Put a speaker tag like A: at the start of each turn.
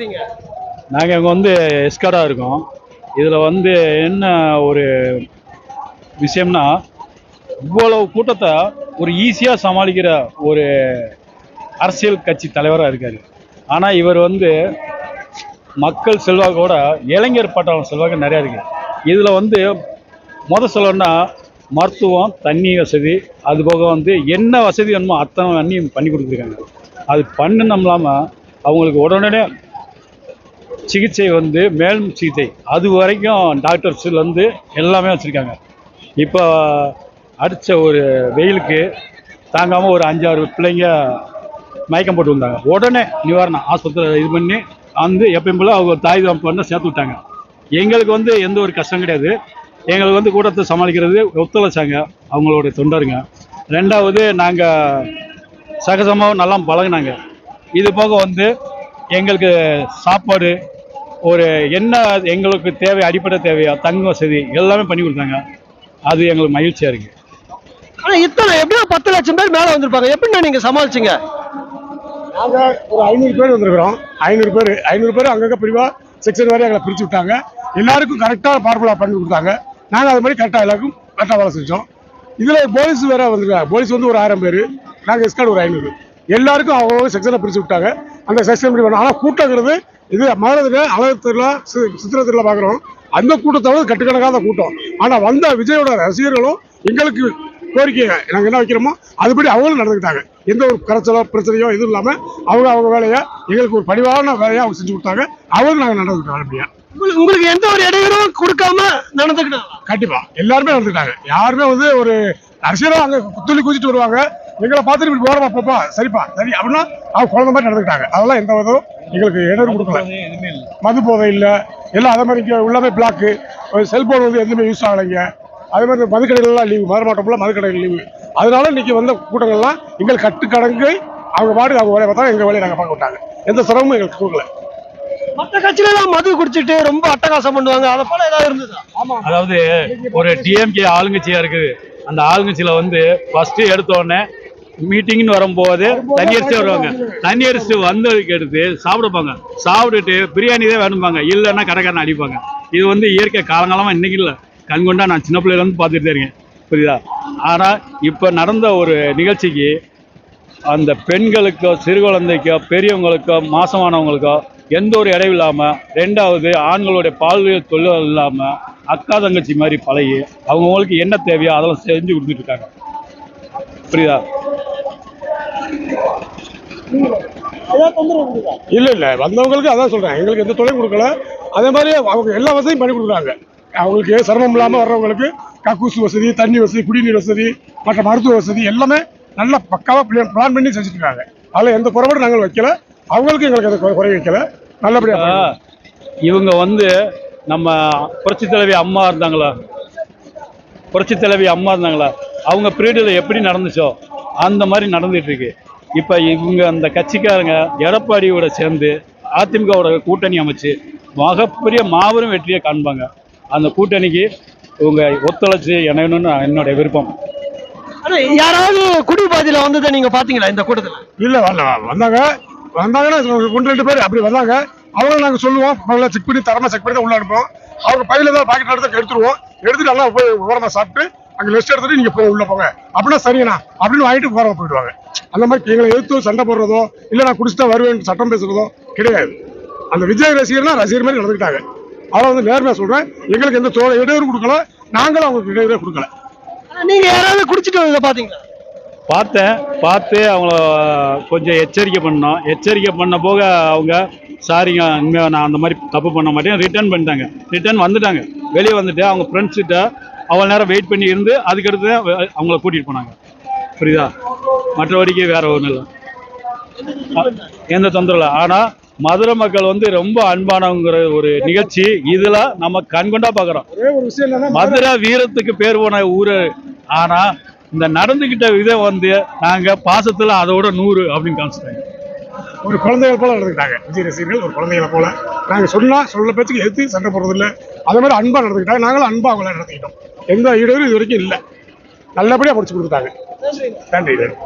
A: இருக்கிறீங்க
B: நாங்கள் இங்கே வந்து எஸ்கார்டாக இருக்கோம். இதில் வந்து என்ன ஒரு விஷயம்னா இவ்வளவு கூட்டத்தை ஒரு ஈஸியாக சமாளிக்கிற ஒரு அரசியல் கட்சி தலைவராக இருக்கார். ஆனால் இவர் வந்து மக்கள் செல்வாக்கோட இளைஞர் பட்டாளம் செல்வாக்கு நிறையா இருக்குது இதில் வந்து முதல் சொல்லணும்னா மருத்துவம் தண்ணி வசதி அது போக வந்து என்ன வசதி வேணுமோ அத்தனை அன்னியும் பண்ணி கொடுத்துருக்காங்க. அது பண்ணணும் இல்லாமல் அவங்களுக்கு உடனே சிகிச்சை வந்து மேல் சிகிச்சை. அது வரைக்கும் டாக்டர்ஸ்லேருந்து எல்லாமே வச்சுருக்காங்க. இப்போ அடித்த ஒரு வெயிலுக்கு தாங்காமல் ஒரு அஞ்சாறு பிள்ளைங்க மயக்கம் போட்டு வந்தாங்க உடனே நிவாரணம் ஆஸ்பத்திரி இது பண்ணி வந்து எப்பயும் போல அவங்க தாய் பண்ண சேர்த்து விட்டாங்க. எங்களுக்கு வந்து எந்த ஒரு கஷ்டம் கிடையாது. எங்களுக்கு வந்து கூட்டத்தை சமாளிக்கிறது ஒத்துழைச்சாங்க அவங்களுடைய தொண்டருங்க. ரெண்டாவது நாங்கள் சகஜமாக நல்லா பழகினாங்க. இது போக வந்து எங்களுக்கு சாப்பாடு ஒரு என்ன எங்களுக்கு தேவை அடிப்படை தேவையா தங்க வசதி எல்லாமே பண்ணி கொடுத்தாங்க. அது எங்களுக்கு மகிழ்ச்சியாக இருக்குது
A: ஆனா இத்தனை எப்படியோ பத்து லட்சம் பேர் மேல வந்திருப்பாங்க. எப்படிண்ணா நீங்க சமாளிச்சீங்க?
C: நாங்கள் ஒரு ஐநூறு பேர் வந்திருக்கிறோம். ஐநூறு பேர் ஐநூறு பேர் அங்கங்கே பிரிவாக செக்ஷன் வரை எங்களை பிரித்து விட்டாங்க. எல்லாருக்கும் கரெக்டாக பார்முலா பண்ணி கொடுத்தாங்க. நாங்கள் அது மாதிரி கரெக்டாக எல்லாருக்கும் கரெக்டாக வேலை செஞ்சோம். இதில் போலீஸ் வேற வந்திருக்காங்க. போலீஸ் வந்து ஒரு ஆயிரம் பேர் நாங்கள் எஸ்கார்டு ஒரு ஐநூறு. எல்லாருக்கும் அவங்க செக்ஷனை பிரித்து விட்டாங்க. அந்த செக்ஷன் ஆனால் கூட்டங்கிறது இது மதுரை அழகு திருவிழா சித்திரை திருவிழா பார்க்குறோம் அந்த கூட்டத்தோட கட்டுக்கணக்காத கூட்டம். ஆனால் வந்த விஜயோட ரசிகர்களும் எங்களுக்கு கோரிக்கை நாங்கள் என்ன வைக்கிறோமோ அதுபடி அவங்களும் நடந்துக்கிட்டாங்க. எந்த ஒரு கரைச்சலோ பிரச்சனையோ எதுவும் இல்லாமல் அவங்க அவங்க வேலையை எங்களுக்கு ஒரு பணிவான வேலையை அவங்க செஞ்சு கொடுத்தாங்க. அவங்களும் நாங்கள் நடந்துக்கிட்டோம் அப்படியா.
A: உங்களுக்கு- எந்த ஒரு இடையூறும் கொடுக்காம நடந்துக்கிட்டாங்க
C: கண்டிப்பா. எல்லாருமே நடந்துக்கிட்டாங்க. யாருமே வந்து ஒரு அரசியலும் அங்க துள்ளி குதிச்சுட்டு வருவாங்க. எங்களை பார்த்துட்டு இப்படி ஓரமா போப்பா. சரிப்பா. சரி அப்படின்னா அவங்க குழந்தை மாதிரி நடந்துக்கிட்டாங்க. அதெல்லாம் எந்த விதம் எங்களுக்கு இடம் கொடுக்கல. மது போதை இல்லை. எல்லாம் அதே மாதிரி உள்ளமே பிளாக்கு செல்போன் வந்து எதுவுமே யூஸ் ஆகலைங்க. அதே மாதிரி மதுக்கடைகள்லாம் லீவு மதுரை மாவட்டம் மதுக்கடைகள் லீவு அதனால இன்னைக்கு வந்த கூட்டங்கள்லாம் எங்களுக்கு கட்டுக்கடங்கு அவங்க பாட்டுக்கு அவங்க வேலையை பார்த்தா எங்கள் வேலையை நாங்கள் பார்க்க விட்டாங்க. எந்த சிரமமும் எங்களுக்கு கொடுக்கல.
A: மற்ற கட்சியில மது குடிச்சிட்டு ரொம்ப அட்டகாசம் பண்ணுவாங்க. அதை போல ஏதாவது இருந்ததா?
B: அதாவது ஒரு டிஎம்கே ஆளுங்கட்சியா இருக்குது. அந்த ஆளுங்கட்சியில வந்து ஃபர்ஸ்ட் எடுத்த உடனே மீட்டிங்னு வரும்போது தண்ணி அரிசி வருவாங்க. தண்ணி அரிசி வந்ததுக்கு எடுத்து சாப்பிடுப்பாங்க. சாப்பிட்டுட்டு பிரியாணி தான் வேணும்பாங்க. இல்லைன்னா கடைக்காரன் அடிப்பாங்க. இது வந்து இயற்கை காலங்காலமா இன்னைக்கு இல்லை. கண்கொண்டா நான் சின்ன பிள்ளையில இருந்து பார்த்துட்டு இருக்கேன். புரியுதா? ஆனா இப்ப நடந்த ஒரு நிகழ்ச்சிக்கு அந்த பெண்களுக்கோ சிறு குழந்தைக்கோ பெரியவங்களுக்கோ மாசமானவங்களுக்கோ எந்த ஒரு இடையும் இல்லாமல் ரெண்டாவது ஆண்களுடைய பாலியல் தொழில் இல்லாமல் அக்கா தங்கச்சி மாதிரி பழகி அவங்கவுங்களுக்கு என்ன தேவையோ அதெல்லாம் செஞ்சு கொடுத்துட்டு இருக்காங்க. புரியுதா?
C: இல்ல இல்ல. வந்தவங்களுக்கு அதான் சொல்றேன். எங்களுக்கு எந்த தொலையும் கொடுக்கல. அதே மாதிரி அவங்க எல்லா வசதியும் பண்ணி கொடுக்குறாங்க. அவங்களுக்கு சிரமம் இல்லாம வர்றவங்களுக்கு கக்கூசு வசதி தண்ணி வசதி குடிநீர் வசதி மற்ற மருத்துவ வசதி எல்லாமே நல்லா பக்காவா பிளான் பண்ணி செஞ்சுட்டு இருக்காங்க அதில் எந்த குறைபாடும் நாங்கள் வைக்கல. அவங்களுக்கு எங்களுக்கு எந்த குறை- வைக்கல. நல்லபடியா
B: இவங்க வந்து நம்ம புரட்சி தலைவி அம்மா இருந்தாங்களா? புரட்சி தலைவி அம்மா இருந்தாங்களா? அவங்க பீரியடில் எப்படி நடந்துச்சோ அந்த மாதிரி நடந்துட்டு இருக்கு. இப்போ இவங்க அந்த கட்சிக்காரங்க எடப்பாடியோட சேர்ந்து அதிமுகவோட கூட்டணி அமைச்சு மிகப்பெரிய மாபெரும் வெற்றியை காண்பாங்க. அந்த கூட்டணிக்கு இவங்க ஒத்துழைச்சு இணையணும்னு என்னுடைய விருப்பம்.
A: யாராவது குடி பாதியில வந்ததை நீங்க பாத்தீங்களா இந்த கூட்டத்துல?
C: இல்ல வரல வந்தாங்க. வந்தாங்கன்னா ஒன்று ரெண்டு பேர் அப்படி வந்தாங்க. அவங்க நாங்க சொல்லுவோம். முதல்ல செக் பண்ணி தரமா செக் பண்ணி தான் உள்ள அனுப்புவோம். அவங்க பையில தான் பாக்கெட் எடுத்து எடுத்துருவோம். எடுத்துட்டு நல்லா போய் சாப்பிட்டு அங்க லிஸ்ட் எடுத்துட்டு நீங்க போய் உள்ள போங்க. அப்படின்னா சரிண்ணா அப்படின்னு வாங்கிட்டு ஓரமா போயிடுவாங்க. அந்த மாதிரி எங்களை எதிர்த்து சண்டை போடுறதோ இல்ல நான் குடிச்சுட்டா வருவேன் சட்டம் பேசுறதோ கிடையாது. அந்த விஜய் ரசிகர்னா ரசிகர் மாதிரி நடந்துக்கிட்டாங்க. அதை வந்து நேர்மையா சொல்றேன். எங்களுக்கு எந்த தோ- இடையூறு கொடுக்கல. நாங்களும் அவங்களுக்கு இடையூறே கொடுக்கல.
A: ஆனா நீங்க யாராவது குடிச்சிட்டு வந்ததை பாத்தீங்களா
B: பார்த்தேன். பார்த்து அவங்கள கொஞ்சம் எச்சரிக்கை பண்ணோம். எச்சரிக்கை பண்ண போக அவங்க சாரிங்க இனிமேல் நான் அந்த மாதிரி தப்பு பண்ண மாட்டேன். ரிட்டர்ன் பண்ணிட்டாங்க. ரிட்டர்ன் வந்துட்டாங்க. வெளியே வந்துட்டு அவங்க ஃப்ரெண்ட்ஸ் கிட்ட அவ்வளோ நேரம் வெயிட் பண்ணி இருந்து அதுக்கடுத்து தான் அவங்கள கூட்டிகிட்டு போனாங்க. புரியுதா? மற்றபடிக்கு வேற ஒன்றும் இல்லை. எந்த தொந்தரவு இல்லை. ஆனால் மதுரை மக்கள் வந்து ரொம்ப அன்பானவங்கிற ஒரு நிகழ்ச்சி. இதில் நம்ம கண்கொண்டா
C: என்னன்னா
B: மதுரை வீரத்துக்கு பேர் போன ஊரு. ஆனா இந்த நடந்துகிட்ட விதம் வந்து நாங்க பாசத்துல அதோட நூறு அப்படின்னு காமிச்சிட்டாங்க.
C: ஒரு குழந்தைகள் போல நடந்துக்கிட்டாங்க. விஜய் ரசிகர்கள் ஒரு குழந்தைகளை போல. நாங்க சொன்னா சொல்ல பேச்சுக்கு எதிர்த்து சண்டை போடுறது இல்ல அதே மாதிரி அன்பா நடந்துக்கிட்டாங்க. நாங்களும் அன்பா அவங்கள நடத்திக்கிட்டோம். எந்த இடையூறும் இது வரைக்கும் இல்லை. நல்லபடியா முடிச்சு கொடுத்தாங்க நன்றி நன்றி.